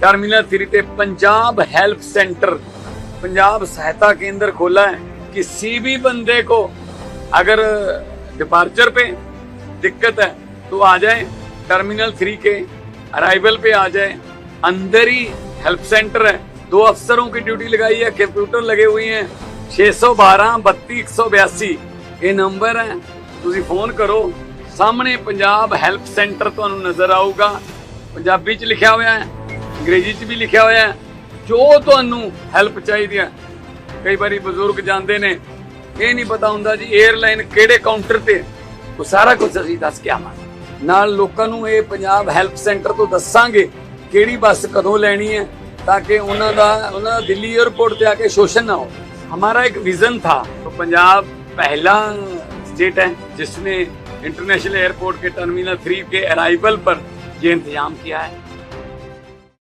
Terminal three पे Punjab help centre Punjab सहायता केंद्र खोला है किसी भी बंदे को अगर डिपार्चर पे दिक्कत है तो आ जाए टर्मिनल थ्री के अराइवल पे आ जाए अंदर ही हेल्प सेंटर है दो अफसरों की ड्यूटी लगाई है कंप्यूटर लगे हुए हैं 612 32 182 ਇਹ ਨੰਬਰ ਹੈ ਤੁਸੀਂ ਫੋਨ ਕਰੋ ਸਾਹਮਣੇ ਪੰਜਾਬ ਹੈਲਪ ਸੈਂਟਰ ਤੁਹਾਨੂੰ ਨਜ਼ਰ ਆਊਗਾ ਪੰਜਾਬੀ ਚ ਲਿਖਿਆ ਹੋਇਆ ਹੈ ਅੰਗਰੇਜ਼ੀ 'ਚ ਵੀ ਲਿਖਿਆ ਹੋਇਆ ਜੋ ਤੁਹਾਨੂੰ ਹੈਲਪ ਚਾਹੀਦੀ ਹੈ। ਕਈ ਵਾਰੀ ਬਜ਼ੁਰਗ ਜਾਂਦੇ ਨੇ, ਇਹ ਨਹੀਂ ਪਤਾ ਹੁੰਦਾ ਜੀ 에ਅਰਲਾਈਨ ਕਿਹੜੇ ਕਾਊਂਟਰ ਤੇ ਉਹ ਸਾਰਾ ਕੁਝ ਅਸੀਂ ਦੱਸ ਕੇ ਆਵਾਂਗੇ। ਨਾਲ ਲੋਕਾਂ ਨੂੰ ਇਹ ਪੰਜਾਬ ਹੈਲਪ ਸੈਂਟਰ ਤੋਂ ਦੱਸਾਂਗੇ ਕਿਹੜੀ ਬੱਸ ਕਦੋਂ ਲੈਣੀ ਹੈ, ਤਾਂ ਕਿ ਉਹਨਾਂ ਦਾ ਉਹਨਾਂ ਦਾ ਦਿੱਲੀ 에ਅਰਪੋਰਟ ਤੇ ਆ ਕੇ ਸ਼ੋਸ਼ਣ ਨਾ ਹੋ हमारा एक विजन था ਪੰਜਾਬ पंजाब ਸਟੇਟ ਹੈ ਜਿਸ ਨੇ ਇੰਟਰਨੈਸ਼ਨਲ एयरपोर्ट ਕੇ ਟਰਮੀਨਲ थ्री ਕੇ ਅਰਾਈਵਲ ਪਰ ये ਇੰਤਜ਼ਾਮ ਕੀਤਾ ਹੈ।